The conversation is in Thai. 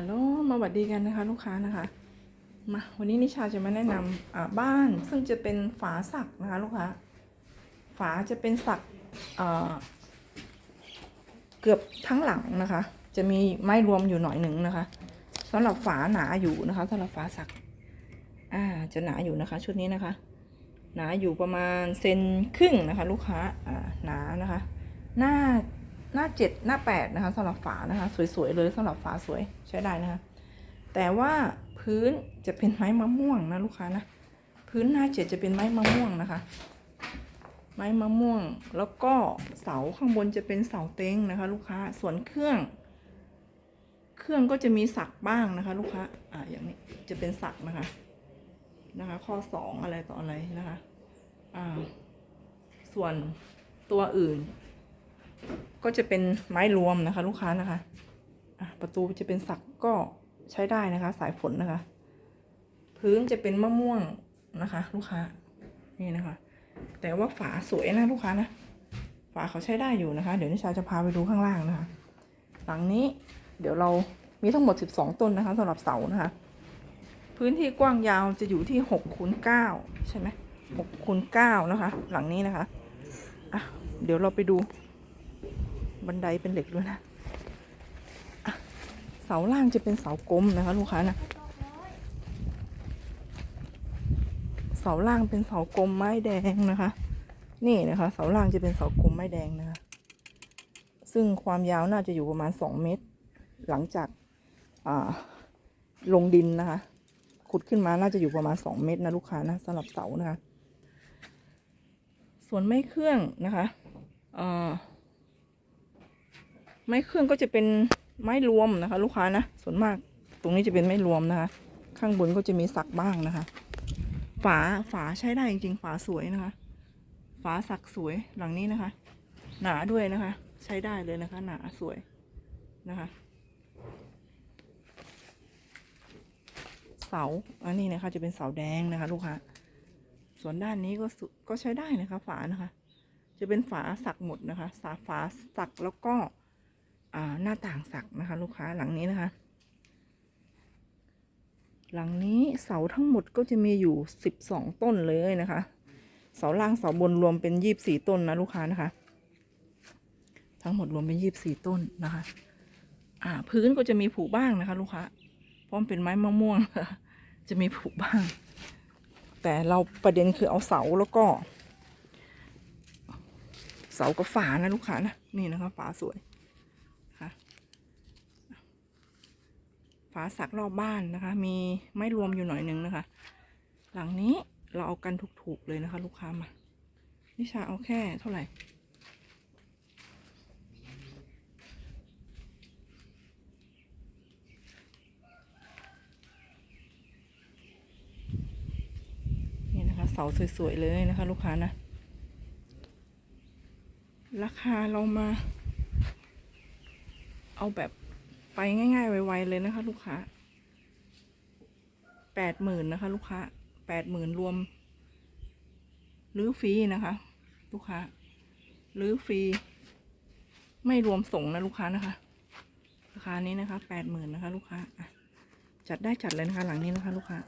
ฮัลโหลมาหวัดดีกันนะคะลูกค้านะคะมาวันนี้นิชาจะมาแนะนำอ่าบ้านซึ่งจะเป็นฝาสักนะคะลูกค้าฝาจะเป็นสักอ่าเกือบทั้งหลังนะคะ จะมีไม้รวมอยู่หน่อยหนึ่งนะคะสำหรับฝาหนาอยู่นะคะสำหรับฝาสักอ่าจะหนาอยู่นะคะ ชุดนี้นะคะ หนาอยู่ประมาณเซนครึ่งนะคะ ลูกค้าอ่าหนานะคะ หน้า หน้าเจ็ดหน้าแปดนะคะสำหรับฝานะคะ สวยๆเลยสำหรับฝาสวยใช้ได้นะคะ แต่ว่าพื้นจะเป็นไม้มะม่วงนะลูกค้านะพื้นหน้าเจ็ดจะเป็นไม้มะม่วงนะคะ ไม้มะม่วง แล้วก็เสาข้างบนจะเป็นเสาเต็งนะคะ ลูกค้าส่วนเครื่อง เครื่องก็จะมีสักบ้างนะคะ ลูกค้าอ่าอย่างนี้จะเป็นสักนะคะนะคะ ข้อสองอะไรต่ออะไรนะคะอ่าส่วนตัวอื่น ก็จะเป็นไม้รวมนะคะ ลูกค้านะคะประตูจะเป็นสักก็ใช้ได้นะคะ สายฝนนะคะ พื้นจะเป็นมะม่วงนะคะ ลูกค้านี่นะคะ แต่ว่าฝาสวยนะลูกค้านะฝาเขาใช้ได้อยู่นะคะ เดี๋ยวนิชาจะพาไปดูข้างล่างนะคะ หลังนี้เดี๋ยวเรามีทั้งหมด 12 ต้นนะคะสำหรับเสานะคะ พื้นที่กว้างยาวจะอยู่ที่6คูณ9ใช่ไหม6คูณ9นะคะ หลังนี้นะคะอะเดี๋ยวเราไปดู บันไดเป็นเหล็กด้วยนะเสาล่างจะเป็นเสากลมนะคะ ลูกค้านะเสาล่างเป็นเสากลมไม้แดงนะคะ นี่นะคะ เสาล่างจะเป็นเสากลมไม้แดงนะคะ ซึ่งความยาวน่าจะอยู่ประมาณสองเมตร หลังจากาลงดินนะคะ ขุดขึ้นมาน่าจะอยู่ประมาณสองเมตรนะลูกค้านะสำหรับเสานะคะ ส่วนไม้เครื่องนะคะอ่อ ไม้เครื่องก็จะเป็นไม้รวมนะคะ ลูกค้านะส่วนมากตรงนี้จะเป็นไม้รวมนะคะ ข้างบนก็จะมีสักบ้างนะคะ ฝาฝาใช้ได้จริงๆฝาสวยนะคะ ฝาสักสวยหลังนี้นะคะ หนาด้วยนะคะ ใช้ได้เลยนะคะ หนาสวยนะคะ เสาอันนี้นะคะ จะเป็นเสาแดงนะคะ ลูกค้าส่วนด้านนี้ก็สุก็ใช้ได้นะคะ ฝานะคะ จะเป็นฝาสักหมดนะคะ สาฝาสักแล้วก็ หน้าต่างสักนะคะ ลูกค้าหลังนี้นะคะ หลังนี้เสาทั้งหมดก็จะมีอยู่สิบสองต้นเลยนะคะ เสาล่างเสาบนรวมเป็นยี่บสี่ต้นนะลูกค้านะคะ ทั้งหมดรวมเป็นยี่บสี่ต้นนะคะ อ่า พื้นก็จะมีผุบ้างนะคะ ลูกค้าเพราะมันเป็นไม้มะม่วง จะมีผุบ้าง แต่เราประเด็นคือเอาเสาแล้วก็เสากับฝานะลูกค้านะนี่นะคะฝาสวยค่ะฝาสักรอบบ้านนะคะ มีไม้รวมอยู่หน่อยนึงนะคะ หลังนี้เราเอากันถูกๆเลยนะคะ ลูกค้ามานิชาเอาแค่เท่าไหร่นี่นะคะเสาสวยๆ เลยนะคะ ลูกค้านะ ราคาเรามา เอาแบบ ง่ายๆ ไวๆเลยนะคะ ลูกค้าแปดหมื่นนะคะ ลูกค้าแปดหมื่นรวมหรือฟรีนะคะ ลูกค้าหรือฟรี ไม่รวมส่งนะลูกค้านะคะ ราคานี้นะคะแปดหมื่นนะคะ ลูกค้าจัดได้จัดเลยนะคะ หลังนี้นะคะ ลูกค้า